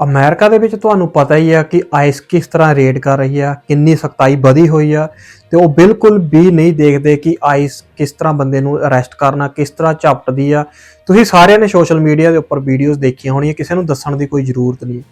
America ਦੇ ਵਿੱਚ ਤੁਹਾਨੂੰ ਪਤਾ ਹੀ ਆ ਕਿ ਆਈਸ ਕਿਸ ਤਰ੍ਹਾਂ ਰੇਡ ਕਰ ਰਹੀ ਆ, ਕਿੰਨੀ ਸਖਤਾਈ ਵਧੀ ਹੋਈ ਆ ਤੇ ਉਹ ਬਿਲਕੁਲ ਵੀ ਨਹੀਂ ਦੇਖਦੇ ਕਿ ਆਈਸ ਕਿਸ ਤਰ੍ਹਾਂ ਬੰਦੇ ਨੂੰ ਅਰੈਸਟ ਕਰਨਾ, ਕਿਸ ਤਰ੍ਹਾਂ ਝਪਟਦੀ ਆ। ਤੁਸੀਂ ਸਾਰਿਆਂ ਨੇ ਸੋਸ਼ਲ ਮੀਡੀਆ ਦੇ ਉੱਪਰ ਵੀਡੀਓਜ਼ ਦੇਖੀਆਂ ਹੋਣੀਆਂ, ਕਿਸੇ ਨੂੰ ਦੱਸਣ ਦੀ ਕੋਈ ਜ਼ਰੂਰਤ ਨਹੀਂ।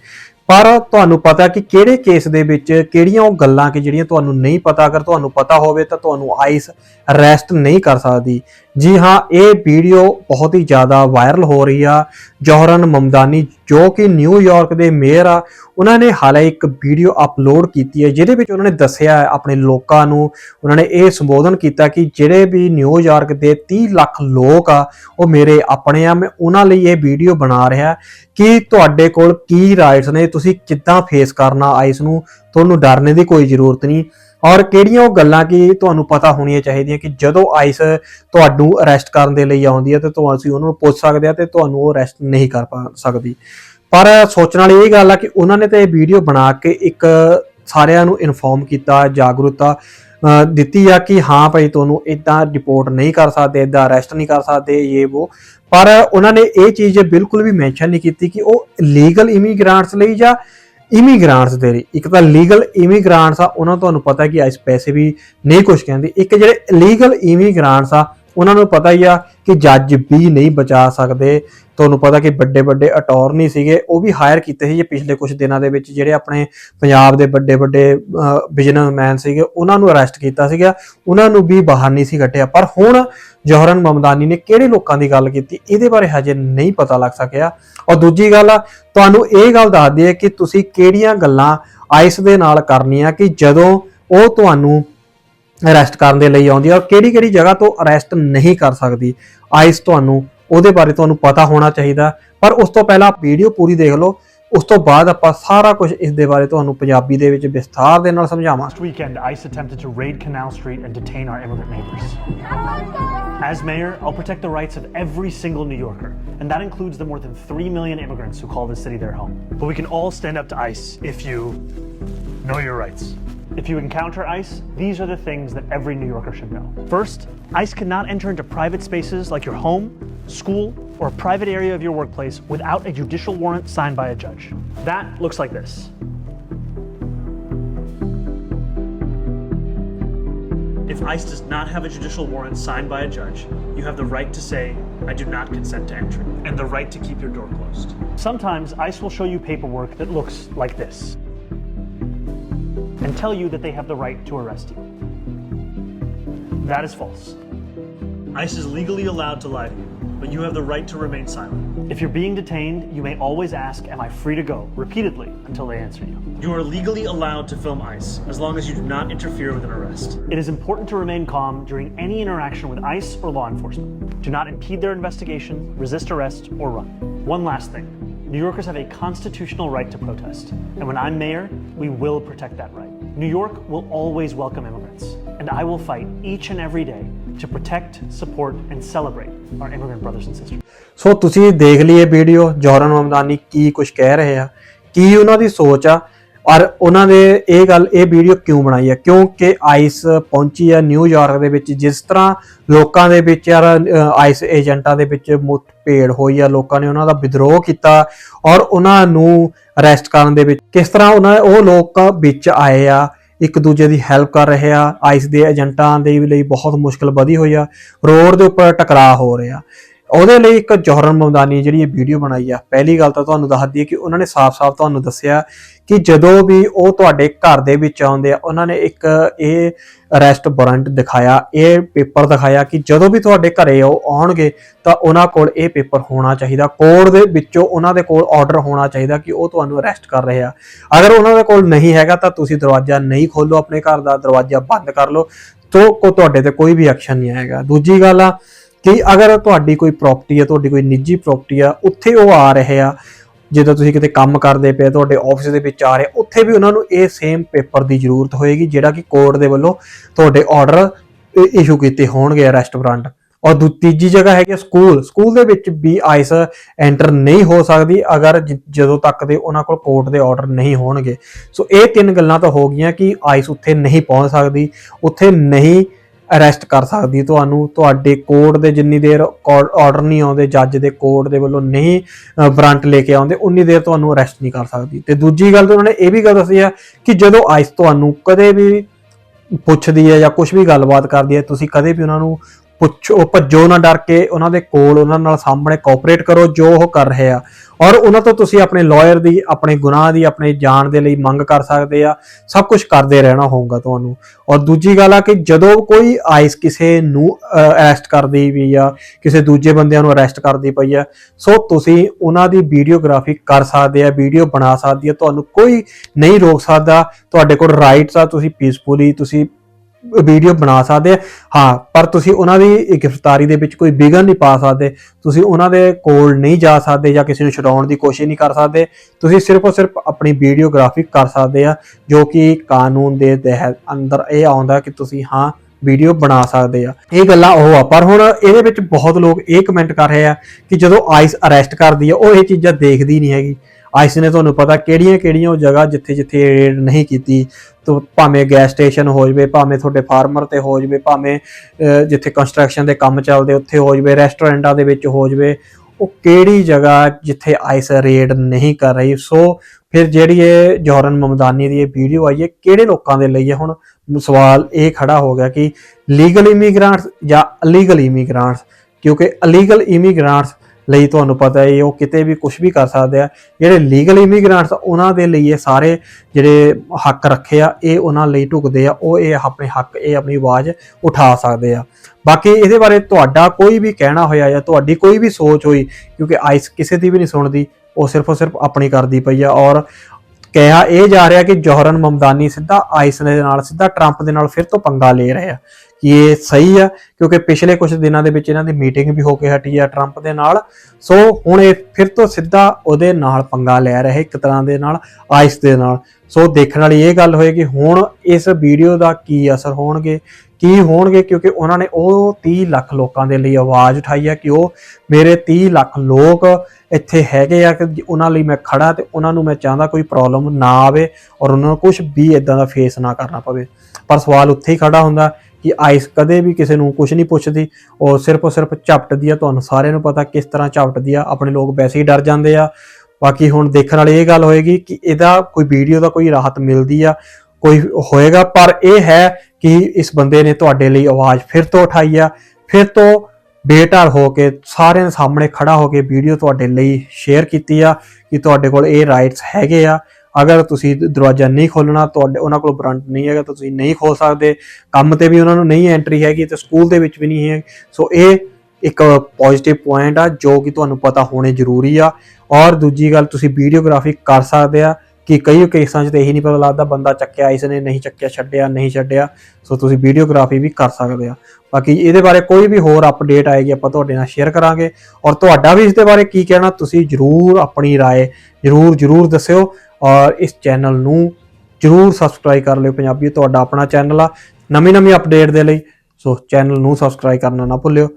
ਪਰ ਤੁਹਾਨੂੰ ਪਤਾ ਕਿ ਕਿਹੜੇ ਕੇਸ ਦੇ ਵਿੱਚ ਕਿਹੜੀਆਂ ਉਹ ਗੱਲਾਂ ਕਿ ਜਿਹੜੀਆਂ ਤੁਹਾਨੂੰ ਨਹੀਂ ਪਤਾ, ਅਗਰ ਤੁਹਾਨੂੰ ਪਤਾ ਹੋਵੇ ਤਾਂ ਤੁਹਾਨੂੰ ਆਈਸ ਅਰੈਸਟ ਨਹੀਂ ਕਰ ਸਕਦੀ। ਜੀ ਹਾਂ, ਇਹ ਵੀਡੀਓ ਬਹੁਤ ਹੀ ਜ਼ਿਆਦਾ ਵਾਇਰਲ ਹੋ ਰਹੀ ਆ। ਜੋਹਰਨ ਮਮਦਾਨੀ ਜੋ ਕਿ ਨਿਊਯਾਰਕ ਦੇ ਮੇਅਰ ਆ, ਉਹਨਾਂ ਨੇ ਹਾਲੇ ਇੱਕ ਵੀਡੀਓ ਅਪਲੋਡ ਕੀਤੀ ਹੈ, ਜਿਹਦੇ ਵਿੱਚ ਉਹਨਾਂ ਨੇ ਦੱਸਿਆ ਆਪਣੇ ਲੋਕਾਂ ਨੂੰ ਉਹਨਾਂ ਨੇ ਇਹ ਸੰਬੋਧਨ ਕੀਤਾ ਕਿ ਜਿਹੜੇ ਵੀ ਨਿਊਯਾਰਕ ਦੇ 30 ਲੱਖ ਲੋਕ ਆ, ਉਹ ਮੇਰੇ ਆਪਣੇ ਆ, ਮੈਂ ਉਹਨਾਂ ਲਈ ਇਹ ਵੀਡੀਓ ਬਣਾ ਰਿਹਾ। ਕਿ ਤੁਹਾਡੇ ਕੋਲ ਕੀ ਰਾਈਟਸ ਨੇ? ਤੁਸੀਂ ਕਿੱਦਾਂ ਫੇਸ ਕਰਨਾ ਆ ਇਸ ਨੂੰ? ਤੁਹਾਨੂੰ ਡਰਨੇ ਦੀ ਕੋਈ ਜ਼ਰੂਰਤ ਨਹੀਂ। ਔਰ ਕਿਹੜੀਆਂ ਉਹ ਗੱਲਾਂ ਕਿ ਤੁਹਾਨੂੰ ਪਤਾ ਹੋਣੀਆਂ ਚਾਹੀਦੀਆਂ ਕਿ ਜਦੋਂ ਆਈਸ ਤੁਹਾਨੂੰ ਅਰੈਸਟ ਕਰਨ ਦੇ ਲਈ ਆਉਂਦੀ ਹੈ ਤੇ ਤੁਸੀਂ ਉਹਨਾਂ ਨੂੰ ਪੁੱਛ ਸਕਦੇ ਆ ਤੇ ਤੁਹਾਨੂੰ ਉਹ ਅਰੈਸਟ ਨਹੀਂ ਕਰ ਪਾ ਸਕਦੀ। ਪਰ ਸੋਚਣ ਵਾਲੀ ਇਹ ਗੱਲ ਆ ਕਿ ਉਹਨਾਂ ਨੇ ਤਾਂ ਇਹ ਵੀਡੀਓ ਬਣਾ ਕੇ ਇੱਕ ਸਾਰਿਆਂ ਨੂੰ ਇਨਫੋਰਮ ਕੀਤਾ, ਜਾਗਰੂਕਤਾ ਦਿੱਤੀ ਆ ਕਿ ਹਾਂ ਭਾਈ ਤੁਹਾਨੂੰ ਇਦਾਂ ਰਿਪੋਰਟ ਨਹੀਂ ਕਰ ਸਕਦੇ ਇਦਾਂ ਅਰੈਸਟ ਨਹੀਂ ਕਰ ਸਕਦੇ, ਇਹ ਉਹ ਪਰ ਉਹਨਾਂ ਨੇ ਇਹ ਚੀਜ਼ ਬਿਲਕੁਲ ਵੀ ਮੈਂਸ਼ਨ ਨਹੀਂ ਕੀਤੀ ਕਿ ਉਹ ਲੀਗਲ ਇਮੀਗ੍ਰੈਂਟਸ ਲਈ ਜਾਂ ਇਮੀਗ੍ਰੈਂਟਸ ਦੇ ਲਈ ਇੱਕ ਤਾਂ ਲੀਗਲ ਇਮੀਗ੍ਰੈਂਟਸ ਆ, ਉਹਨਾਂ ਤੁਹਾਨੂੰ ਪਤਾ ਕਿ ਇਸ ਪੈਸੇ ਵੀ ਨਹੀਂ ਕੁਝ ਕਹਿੰਦੇ। ਇੱਕ ਜਿਹੜੇ ਲੀਗਲ ਇਮੀਗ੍ਰੈਂਟਸ ਆ ਉਹਨਾਂ ਨੂੰ ਪਤਾ ਹੀ ਆ ਕਿ ਜੱਜ ਵੀ ਨਹੀਂ ਬਚਾ ਸਕਦੇ। ਤੁਹਾਨੂੰ ਪਤਾ ਕਿ ਵੱਡੇ ਵੱਡੇ ਅਟਾਰਨੀ ਸੀਗੇ, ਉਹ ਵੀ ਹਾਇਰ ਕੀਤੇ ਸੀ ਜੇ ਪਿਛਲੇ ਕੁਝ ਦਿਨਾਂ ਦੇ ਵਿੱਚ। ਜਿਹੜੇ ਆਪਣੇ ਪੰਜਾਬ ਦੇ ਵੱਡੇ ਵੱਡੇ ਬਿਜ਼ਨਸਮੈਨ ਸੀਗੇ, ਉਹਨਾਂ ਨੂੰ ਅਰੈਸਟ ਕੀਤਾ ਸੀਗਾ। ਉਹਨਾਂ ਨੂੰ ਵੀ ਬਾਹਰ ਨਹੀਂ ਸੀ ਕੱਢਿਆ। ਪਰ ਹੁਣ ਜੋਹਰਨ ਮਮਦਾਨੀ ਨੇ ਕਿਹੜੇ ਲੋਕਾਂ ਦੀ ਗੱਲ ਕੀਤੀ, ਇਹਦੇ ਬਾਰੇ ਹਜੇ ਨਹੀਂ ਪਤਾ ਲੱਗ ਸਕਿਆ। ਔਰ ਦੂਜੀ ਗੱਲ ਆ, ਤੁਹਾਨੂੰ ਇਹ ਗੱਲ ਦੱਸ ਦਈਏ ਕਿ ਤੁਸੀਂ ਕਿਹੜੀਆਂ ਗੱਲਾਂ ਆਈਸ ਦੇ ਨਾਲ ਕਰਨੀਆਂ ਕਿ ਜਦੋਂ ਉਹ ਤੁਹਾਨੂੰ ਅਰੈਸਟ ਕਰਨ ਦੇ ਲਈ ਆਉਂਦੀ ਹੈ ਔਰ ਕਿਹੜੀ ਕਿਹੜੀ ਜਗ੍ਹਾ ਤੋਂ ਅਰੈਸਟ ਨਹੀਂ ਕਰ ਸਕਦੀ ਆਈਸ ਤੁਹਾਨੂੰ ਉਹਦੇ ਬਾਰੇ ਤੁਹਾਨੂੰ ਪਤਾ ਹੋਣਾ ਚਾਹੀਦਾ ਪਰ ਉਸ ਤੋਂ ਪਹਿਲਾਂ ਵੀਡੀਓ ਪੂਰੀ ਦੇਖ ਲਓ ਉਸ ਤੋਂ ਬਾਅਦ ਆਪਾਂ ਸਾਰਾ ਕੁਝ ਇਸ ਦੇ ਬਾਰੇ ਤੁਹਾਨੂੰ ਪੰਜਾਬੀ ਦੇ ਵਿੱਚ ਵਿਸਥਾਰ ਦੇ ਨਾਲ ਸਮਝਾਵਾਂਗੇ last weekend ICE attempted to raid Canal Street and detain our immigrant neighbours as mayor I protect the rights of every single New Yorker and that includes the more than 3 million immigrants who call this city their home but we can all stand up to ICE if you know your rights If you encounter ICE, these are the things that every New Yorker should know. First, ICE cannot enter into private spaces like your home, school, or a private area of your workplace without a judicial warrant signed by a judge. That looks like this. If ICE does not have a judicial warrant signed by a judge, you have the right to say, I do not consent to entry, and the right to keep your door closed. Sometimes ICE will show you paperwork that looks like this and tell you that they have the right to arrest you. That is false. ICE is legally allowed to lie to you, but you have the right to remain silent. If you're being detained, you may always ask, Am I free to go? repeatedly until they answer you. You are legally allowed to film ICE as long as you do not interfere with an arrest. It is important to remain calm during any interaction with ICE or law enforcement. Do not impede their investigation, resist arrest, or run. One last thing New Yorkers have a constitutional right to protest, and when I'm mayor, we will protect that right. New York will always welcome immigrants, and I will fight each and every day to protect, support, and celebrate our immigrant brothers and sisters. So ਤੁਸੀਂ ਦੇਖ ਲਈ ਇਹ video ਜੌਹਰਨ ਮਮਦਾਨੀ ਕੀ ਕੁਝ ਕਹਿ ਰਹੇ ਆ ਕੀ ਉਹਨਾਂ ਦੀ ਸੋਚ ਆ ਔਰ ਉਹਨਾਂ ਨੇ ਇਹ ਗੱਲ, ਇਹ ਵੀਡੀਓ ਕਿਉਂ ਬਣਾਈ ਹੈ? ਕਿਉਂਕਿ ਆਈਸ ਪਹੁੰਚੀ ਆ ਨਿਊਯਾਰਕ ਦੇ ਵਿੱਚ, ਜਿਸ ਤਰ੍ਹਾਂ ਲੋਕਾਂ ਦੇ ਵਿੱਚ ਯਾਰ ਆਈਸ ਏਜੰਟਾਂ ਦੇ ਵਿੱਚ ਮੁੱਠਭੇੜ ਹੋਈ ਆ, ਲੋਕਾਂ ਨੇ ਉਹਨਾਂ ਦਾ ਵਿਦਰੋਹ ਕੀਤਾ ਔਰ ਉਹਨਾਂ ਨੂੰ ਅਰੈਸਟ ਕਰਨ ਦੇ ਵਿੱਚ। ਕਿਸ ਤਰ੍ਹਾਂ ਉਹਨਾਂ, ਉਹ ਲੋਕ ਵਿੱਚ ਆਏ ਆ, ਇੱਕ ਦੂਜੇ ਦੀ ਹੈਲਪ ਕਰ ਰਹੇ ਆ ਆਈਸ ਦੇ ਏਜੰਟਾਂ ਦੇ ਲਈ ਬਹੁਤ ਮੁਸ਼ਕਲ ਵਧੀ ਹੋਈ ਆ, ਰੋਡ ਦੇ ਉੱਪਰ ਟਕਰਾਅ ਹੋ ਰਿਹਾ। ਉਹਦੇ ਲਈ ਇੱਕ ਜੋਹਰਨ ਮਮਦਾਨੀ ਜਿਹੜੀ ਇਹ ਵੀਡੀਓ ਬਣਾਈ ਆ, ਪਹਿਲੀ ਗੱਲ ਤਾਂ ਤੁਹਾਨੂੰ ਦੱਸ ਦਈਏ ਕਿ ਉਹਨਾਂ ਨੇ ਸਾਫ਼-ਸਾਫ਼ ਤੁਹਾਨੂੰ ਦੱਸਿਆ ਕਿ ਜਦੋਂ ਵੀ ਉਹ ਤੁਹਾਡੇ ਘਰ ਦੇ ਵਿੱਚ ਆਉਂਦੇ ਆ, ਉਹਨਾਂ ਨੇ ਇੱਕ ਇਹ ਅਰੈਸਟ ਵਾਰੰਟ ਦਿਖਾਇਆ, ਇਹ ਪੇਪਰ ਦਿਖਾਇਆ ਕਿ ਜਦੋਂ ਵੀ ਤੁਹਾਡੇ ਘਰੇ ਉਹ ਆਉਣਗੇ ਤਾਂ ਉਹਨਾਂ ਕੋਲ ਇਹ ਪੇਪਰ ਹੋਣਾ ਚਾਹੀਦਾ, ਕੋਰਟ ਦੇ ਵਿੱਚੋਂ ਉਹਨਾਂ ਦੇ ਕੋਲ ਆਰਡਰ ਹੋਣਾ ਚਾਹੀਦਾ ਕਿ ਉਹ ਤੁਹਾਨੂੰ ਅਰੈਸਟ ਕਰ ਰਹੇ ਆ। ਅਗਰ ਉਹਨਾਂ ਦੇ ਕੋਲ ਨਹੀਂ ਹੈਗਾ ਤਾਂ ਤੁਸੀਂ ਦਰਵਾਜ਼ਾ ਨਹੀਂ ਖੋਲੋ ਆਪਣੇ ਘਰ ਦਾ ਦਰਵਾਜ਼ਾ ਬੰਦ ਕਰ ਲਓ, ਤੋਂ ਕੋ, ਤੁਹਾਡੇ ਤੇ ਕੋਈ ਵੀ ਐਕਸ਼ਨ ਨਹੀਂ ਆਏਗਾ ਦੂਜੀ ਗੱਲ ਆ ਕਿ ਅਗਰ ਤੁਹਾਡੀ ਕੋਈ ਪ੍ਰਾਪਰਟੀ ਹੈ ਤੁਹਾਡੀ ਕੋਈ ਨਿੱਜੀ ਪ੍ਰਾਪਰਟੀ ਆ, ਉੱਥੇ ਉਹ ਆ ਰਹੇ ਆ, ਜਿੱਦਾਂ ਤੁਸੀਂ ਕਿਤੇ ਕੰਮ ਕਰਦੇ ਪਏ ਤੁਹਾਡੇ ਆਫਿਸ ਦੇ ਵਿੱਚ ਆ ਰਹੇ ਉੱਥੇ ਵੀ ਉਹਨਾਂ ਨੂੰ ਇਹ ਸੇਮ ਪੇਪਰ ਦੀ ਜ਼ਰੂਰਤ ਹੋਏਗੀ, ਜਿਹੜਾ ਕਿ ਕੋਰਟ ਦੇ ਵੱਲੋਂ ਤੁਹਾਡੇ ਆਰਡਰ ਇਸ਼ੂ ਕੀਤੇ ਹੋਣਗੇ ਅਰੈਸਟ ਵਾਰੰਟ ਔਰ ਦੂ, ਤੀਜੀ ਜਗ੍ਹਾ ਹੈਗੀ ਸਕੂਲ ਸਕੂਲ ਦੇ ਵਿੱਚ ਵੀ ਆਈਸ ਐਂਟਰ ਨਹੀਂ ਹੋ ਸਕਦੀ ਅਗਰ ਜ- ਜਦੋਂ ਤੱਕ ਦੇ ਉਹਨਾਂ ਕੋਲ ਕੋਰਟ ਦੇ ਆਰਡਰ ਨਹੀਂ ਹੋਣਗੇ। ਸੋ ਇਹ ਤਿੰਨ ਗੱਲਾਂ ਤਾਂ ਹੋ ਗਈਆਂ ਕਿ ਆਈਸ ਉੱਥੇ ਨਹੀਂ ਪਹੁੰਚ ਸਕਦੀ, ਉੱਥੇ ਨਹੀਂ ਅਰੈਸਟ ਕਰ ਸਕਦੀ ਹੈ ਤੁਹਾਨੂੰ। ਤੁਹਾਡੇ ਕੋਰਟ ਦੇ ਜਿੰਨੀ ਦੇਰ ਆਰਡਰ ਨਹੀਂ ਆਉਂਦੇ ਜੱਜ ਦੇ ਕੋਰਟ ਦੇ ਵੱਲੋਂ ਨਹੀਂ ਵਾਰੰਟ ਲੈ ਕੇ ਆਉਂਦੇ, ਉਨੀ ਦੇਰ ਤੁਹਾਨੂੰ ਅਰੈਸਟ ਨਹੀਂ ਕਰ ਸਕਦੀ। ਤੇ ਦੂਜੀ ਗੱਲ ਤੇ ਉਹਨਾਂ ਨੇ ਇਹ ਵੀ ਗੱਲ ਦੱਸੀ ਹੈ ਕਿ ਜਦੋਂ ਆਈਸ ਤੁਹਾਨੂੰ ਕਦੇ ਵੀ ਪੁੱਛਦੀ ਹੈ ਜਾਂ ਕੁਝ ਵੀ ਗੱਲਬਾਤ ਕਰਦੀ ਹੈ, ਤੁਸੀਂ ਕਦੇ ਵੀ ਉਹਨਾਂ ਨੂੰ ਪੁੱਛੋ ਭੱਜੋ ਨਾ ਡਰ ਕੇ, ਉਹਨਾਂ ਦੇ ਕੋਲ ਉਹਨਾਂ ਨਾਲ ਸਾਹਮਣੇ ਕੋਆਪਰੇਟ ਕਰੋ, ਜੋ ਉਹ ਕਰ ਰਹੇ ਆ। ਔਰ ਉਹਨਾਂ ਤੋਂ ਤੁਸੀਂ ਆਪਣੇ ਲਾਇਰ ਦੀ, ਆਪਣੇ ਗੁਨਾਹ ਦੀ, ਆਪਣੇ ਜਾਣ ਦੇ ਲਈ ਮੰਗ ਕਰ ਸਕਦੇ ਆ। ਸਭ ਕੁਝ ਕਰਦੇ ਰਹਿਣਾ ਹੋਊਗਾ ਤੁਹਾਨੂੰ। ਔਰ ਦੂਜੀ ਗੱਲ ਆ ਕਿ ਜਦੋਂ ਕੋਈ ਆਈਸ ਕਿਸੇ ਨੂੰ ਅਰੈਸਟ ਕਰਦੀ ਵੀ ਆ, ਕਿਸੇ ਦੂਜੇ ਬੰਦਿਆਂ ਨੂੰ ਅਰੈਸਟ ਕਰਦੀ ਪਈ ਆ, ਸੋ ਤੁਸੀਂ ਉਹਨਾਂ ਦੀ ਵੀਡੀਓਗ੍ਰਾਫੀ ਕਰ ਸਕਦੇ ਆ ਵੀਡੀਓ ਬਣਾ ਸਕਦੀ ਆ। ਤੁਹਾਨੂੰ ਕੋਈ ਨਹੀਂ ਰੋਕ ਸਕਦਾ। ਤੁਹਾਡੇ ਕੋਲ ਰਾਈਟਸ ਆ, ਤੁਸੀਂ ਪੀਸਫੁਲੀ ਤੁਸੀਂ ਵੀਡੀਓ ਬਣਾ ਸਕਦੇ ਆ। ਹਾਂ, ਪਰ ਤੁਸੀਂ ਉਹਨਾਂ ਦੀ ਗ੍ਰਿਫਤਾਰੀ ਦੇ ਵਿੱਚ ਕੋਈ ਵਿਘਨ ਨਹੀਂ ਪਾ ਸਕਦੇ। ਤੁਸੀਂ ਉਹਨਾਂ ਦੇ ਕੋਲ ਨਹੀਂ ਜਾ ਸਕਦੇ ਜਾਂ ਕਿਸੇ ਨੂੰ ਛਡਾਉਣ ਦੀ ਕੋਸ਼ਿਸ਼ ਨਹੀਂ ਕਰ ਸਕਦੇ। ਤੁਸੀਂ ਸਿਰਫ ਔਰ ਸਿਰਫ ਆਪਣੀ ਵੀਡੀਓਗ੍ਰਾਫੀ ਕਰ ਸਕਦੇ ਆ, ਜੋ ਕਿ ਕਾਨੂੰਨ ਦੇ ਤਹਿਤ ਅੰਦਰ ਇਹ ਆਉਂਦਾ ਕਿ ਤੁਸੀਂ ਹਾਂ ਵੀਡੀਓ ਬਣਾ ਸਕਦੇ ਆ। ਇਹ ਗੱਲਾਂ ਉਹ ਆ, ਪਰ ਹੁਣ ਇਹਦੇ ਵਿੱਚ ਬਹੁਤ ਲੋਕ ਇਹ ਕਮੈਂਟ ਕਰ ਰਹੇ ਆ ਕਿ ਜਦੋਂ ਆਈਸ ਅਰੈਸਟ ਕਰਦੀ ਆ, ਉਹ ਇਹ ਚੀਜ਼ਾਂ ਦੇਖਦੀ ਨਹੀਂ ਹੈਗੀ। ਆਈਸ ਨੇ ਤੁਹਾਨੂੰ ਪਤਾ ਕਿਹੜੀਆਂ ਕਿਹੜੀਆਂ ਉਹ ਜਗ੍ਹਾ ਜਿੱਥੇ ਜਿੱਥੇ ਰੇਡ ਨਹੀਂ ਕੀਤੀ, ਤੋ ਭਾਵੇਂ ਗੈਸ ਸਟੇਸ਼ਨ ਹੋ ਜਵੇ, ਭਾਵੇਂ ਤੁਹਾਡੇ ਫਾਰਮਰ ਤੇ ਹੋ ਜਵੇ, ਭਾਵੇਂ ਜਿੱਥੇ ਕੰਸਟਰਕਸ਼ਨ ਦੇ ਕੰਮ ਚੱਲਦੇ ਉੱਥੇ ਹੋ ਜਵੇ ਰੈਸਟੋਰੈਂਟਾਂ ਦੇ ਵਿੱਚ ਹੋ ਜਵੇ, ਉਹ ਕਿਹੜੀ ਜਗ੍ਹਾ ਜਿੱਥੇ ਆਈਸ ਰੇਡ ਨਹੀਂ ਕਰ ਰਹੀ? ਸੋ ਫਿਰ ਜਿਹੜੀ ਇਹ ਜੌਹਰਨ ਮਮਦਾਨੀ ਦੀ ਇਹ ਵੀਡੀਓ ਆਈ ਹੈ, ਕਿਹੜੇ ਲੋਕਾਂ ਦੇ ਲਈ ਹੈ? ਹੁਣ ਸਵਾਲ ਇਹ ਖੜਾ ਹੋ ਗਿਆ ਕਿ ਲੀਗਲ ਇਮੀਗ੍ਰੈਂਟਸ ਜਾਂ ਅਲੀਗਲ ਇਮੀਗ੍ਰੈਂਟਸ ਕਿਉਂਕਿ ਅਲੀਗਲ ਇਮੀਗ੍ਰੈਂਟਸ ਲਈ ਤੁਹਾਨੂੰ ਪਤਾ ਹੈ, ਉਹ ਕਿਤੇ ਵੀ ਕੁਝ ਵੀ ਕਰ ਸਕਦੇ ਆ। ਜਿਹੜੇ ਲੀਗਲ ਇਮੀਗ੍ਰੈਂਟਸ ਉਹਨਾਂ ਦੇ ਲਈ ਇਹ ਸਾਰੇ ਜਿਹੜੇ ਹੱਕ ਰੱਖੇ ਆ, ਇਹ ਉਹਨਾਂ ਲਈ ਢੁਕਦੇ ਆ, ਉਹ ਇਹ ਆਪਣੇ ਹੱਕ, ਇਹ ਆਪਣੀ ਆਵਾਜ਼ ਉਠਾ ਸਕਦੇ ਆ। ਬਾਕੀ ਇਹਦੇ ਬਾਰੇ ਤੁਹਾਡਾ ਕੋਈ ਵੀ ਕਹਿਣਾ ਹੋਇਆ ਜਾਂ ਤੁਹਾਡੀ ਕੋਈ ਵੀ ਸੋਚ ਹੋਈ, ਕਿਉਂਕਿ ਆਈਸ ਕਿਸੇ ਦੀ ਵੀ ਨਹੀਂ ਸੁਣਦੀ, ਉਹ ਸਿਰਫ ਔਰ ਸਿਰਫ ਆਪਣੀ ਕਰਦੀ ਪਈ ਆ ਔਰ ਕਿਹਾ ਇਹ ਜਾ ਰਿਹਾ ਕਿ ਜੋਹਰਨ ਮਮਦਾਨੀ ਸਿੱਧਾ ਆਈਸ ਦੇ ਨਾਲ, ਸਿੱਧਾ ਟਰੰਪ ਦੇ ਨਾਲ ਫਿਰ ਤੋਂ ਪੰਗਾ ਲੈ ਰਹੇ ਆ ਕਿ ਇਹ ਸਹੀ ਆ, ਕਿਉਂਕਿ ਪਿਛਲੇ ਕੁਝ ਦਿਨਾਂ ਦੇ ਵਿੱਚ ਇਹਨਾਂ ਦੀ ਮੀਟਿੰਗ ਵੀ ਹੋ ਕੇ ਹਟੀ ਆ ਟਰੰਪ ਦੇ ਨਾਲ। ਸੋ ਹੁਣ ਇਹ ਫਿਰ ਤੋਂ ਸਿੱਧਾ ਉਹਦੇ ਨਾਲ ਪੰਗਾ ਲੈ ਰਹੇ ਇੱਕ ਤਰ੍ਹਾਂ ਦੇ ਨਾਲ, ਆਈਸ ਦੇ ਨਾਲ। ਸੋ ਦੇਖਣ ਵਾਲੀ ਇਹ ਗੱਲ ਹੋਏਗੀ, ਹੁਣ ਇਸ ਵੀਡੀਓ ਦਾ ਕੀ ਅਸਰ ਹੋਣਗੇ, ਕੀ ਹੋਣਗੇ, ਕਿਉਂਕਿ ਉਹਨਾਂ ਨੇ ਉਹ 30 ਲੱਖ ਲੋਕਾਂ ਦੇ ਲਈ ਆਵਾਜ਼ ਉਠਾਈ ਹੈ ਕਿ ਉਹ ਮੇਰੇ 30 ਲੱਖ ਲੋਕ ਇੱਥੇ ਹੈਗੇ ਆ ਕਿ ਉਹਨਾਂ ਲਈ ਮੈਂ ਖੜਾ ਤੇ ਉਹਨਾਂ ਨੂੰ ਮੈਂ ਚਾਹੁੰਦਾ ਕੋਈ ਪ੍ਰੋਬਲਮ ਨਾ ਆਵੇ ਔਰ ਉਹਨਾਂ ਨੂੰ ਕੁਝ ਵੀ ਇਦਾਂ ਦਾ ਫੇਸ ਨਾ ਕਰਨਾ ਪਵੇ। ਪਰ ਸਵਾਲ ਉੱਥੇ ਹੀ ਖੜਾ ਹੁੰਦਾ ਕਿ ਆਈਸ ਕਦੇ ਵੀ ਕਿਸੇ ਨੂੰ ਕੁਝ ਨਹੀਂ ਪੁੱਛਦੀ, ਉਹ ਸਿਰਫ ਸਿਰਫ ਝਪਟਦੀ ਆ, ਤੁਹਾਨੂੰ ਸਾਰਿਆਂ ਨੂੰ ਪਤਾ ਕਿਸ ਤਰ੍ਹਾਂ ਝਪਟਦੀ ਆ, ਆਪਣੇ ਲੋਕ ਵੈਸੇ ਹੀ ਡਰ ਜਾਂਦੇ ਆ। ਬਾਕੀ ਹੁਣ ਦੇਖਣ ਵਾਲੀ ਇਹ ਗੱਲ ਹੋਏਗੀ ਕਿ ਇਹਦਾ ਕੋਈ ਵੀਡੀਓ ਦਾ ਕੋਈ ਰਾਹਤ ਮਿਲਦੀ ਆ, ਕੋਈ ਹੋਏਗਾ, ਪਰ ਇਹ ਹੈ ਕਿ ਇਸ ਬੰਦੇ ਨੇ ਤੁਹਾਡੇ ਲਈ ਆਵਾਜ਼ ਫਿਰ ਤੋਂ ਉਠਾਈ ਆ, ਫਿਰ ਤੋਂ ਬੇਟਰ ਹੋ ਕੇ ਸਾਰਿਆਂ ਦੇ ਸਾਹਮਣੇ ਖੜਾ ਹੋ ਕੇ ਵੀਡੀਓ ਤੁਹਾਡੇ ਲਈ ਸ਼ੇਅਰ ਕੀਤੀ ਆ ਕਿ ਤੁਹਾਡੇ ਕੋਲ ਇਹ ਰਾਈਟਸ ਹੈਗੇ ਆ। ਅਗਰ ਤੁਸੀਂ ਦਰਵਾਜ਼ਾ ਨਹੀਂ ਖੋਲਣਾ ਤੁਹਾਡੇ, ਉਹਨਾਂ ਕੋਲ ਵਾਰੰਟ ਨਹੀਂ ਹੈਗਾ, ਤਾਂ ਤੁਸੀਂ ਨਹੀਂ ਖੋਲ ਸਕਦੇ। ਕੰਮ ਤੇ ਵੀ ਉਹਨਾਂ ਨੂੰ ਨਹੀਂ ਐਂਟਰੀ ਹੈਗੀ ਤੇ ਸਕੂਲ ਦੇ ਵਿੱਚ ਵੀ ਨਹੀਂ ਹੈ। ਸੋ ਇਹ ਇੱਕ ਪੋਜ਼ਿਟਿਵ ਪੁਆਇੰਟ ਆ ਜੋ ਕਿ ਤੁਹਾਨੂੰ ਪਤਾ ਹੋਣੇ ਜ਼ਰੂਰੀ ਆ ਔਰ ਦੂਜੀ ਗੱਲ ਤੁਸੀਂ ਵੀਡੀਓਗ੍ਰਾਫੀ ਕਰ ਸਕਦੇ ਆ ਕਿ ਕਈ ਕੇਸਾਂ 'ਚ ਤੇ ਇਹੀ ਨਹੀਂ ਪਤਾ ਲੱਗਦਾ ਬੰਦਾ ਚੱਕਿਆ ਇਸ ਨੇ ਨਹੀਂ ਚੱਕਿਆ ਛੱਡਿਆ ਨਹੀਂ ਛੱਡਿਆ ਸੋ ਤੁਸੀਂ ਵੀਡੀਓਗ੍ਰਾਫੀ ਵੀ ਕਰ ਸਕਦੇ ਆ ਬਾਕੀ ਇਹਦੇ ਬਾਰੇ ਕੋਈ ਵੀ ਹੋਰ ਅਪਡੇਟ ਆਏਗੀ ਆਪਾਂ ਤੁਹਾਡੇ ਨਾਲ ਸ਼ੇਅਰ ਕਰਾਂਗੇ ਔਰ ਤੁਹਾਡਾ ਵੀ ਇਸ ਦੇ ਬਾਰੇ ਕੀ ਕਹਿਣਾ ਤੁਸੀਂ ਜਰੂਰ ਆਪਣੀ رائے ਜਰੂਰ ਜਰੂਰ ਦੱਸਿਓ ਔਰ ਇਸ ਚੈਨਲ ਨੂੰ ਜਰੂਰ ਸਬਸਕ੍ਰਾਈਬ ਕਰ ਲਿਓ ਪੰਜਾਬੀ ਤੁਹਾਡਾ ਆਪਣਾ ਚੈਨਲ ਆ ਨਵੀਂ ਨਵੀਂ ਅਪਡੇਟ ਦੇ ਲਈ ਸੋ ਚੈਨਲ ਨੂੰ ਸਬਸਕ੍ਰਾਈਬ ਕਰਨਾ ਨਾ ਭੁੱਲਿਓ